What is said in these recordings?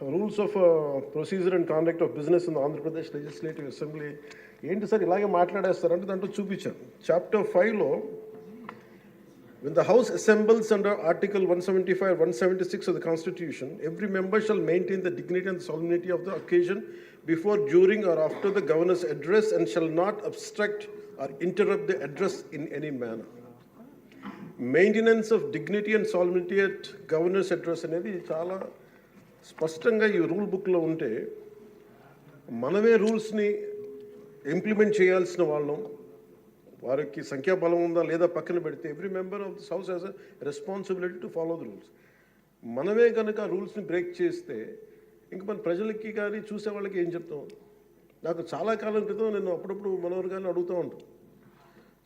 rules of uh, procedure and conduct rules of procedure and conduct of business in Andhra Pradesh legislative assembly ఏంటి sir ఇలాగే మాట్లాడేస్తారంటే దాంట్లో Chapter 5 ఫైవ్లో When the House assembles under Article 175 176 of the Constitution, every member shall maintain the dignity and solemnity of the occasion before, during, or after the governor's address and shall not obstruct or interrupt the address in any manner. Maintenance of dignity and solemnity at governor's address అనేది చాలా స్పష్టంగా ఈ rule బుక్లో ఉంటే మనమే రూల్స్ని implement చేయాల్సిన వాళ్ళం. వారికి సంఖ్యాబలం ఉందా లేదా పక్కన పెడితే every member of this house has a responsibility to follow the rules. మనమే కనుక రూల్స్ని బ్రేక్ చేస్తే ఇంక మన ప్రజలకి కానీ చూసే వాళ్ళకి ఏం చెప్తాం? నాకు చాలా కాలం క్రితం నేను అప్పుడప్పుడు మనోహర్ గారిని అడుగుతూ ఉంటాను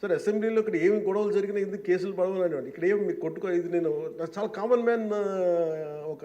సార్ అసెంబ్లీలో ఇక్కడ ఏమి గొడవలు జరిగినా ఎందుకు కేసులు పడవని ఇక్కడ ఏమి మీకు కొట్టుకో ఇది నేను నాకు చాలా కామన్ మ్యాన్ ఒక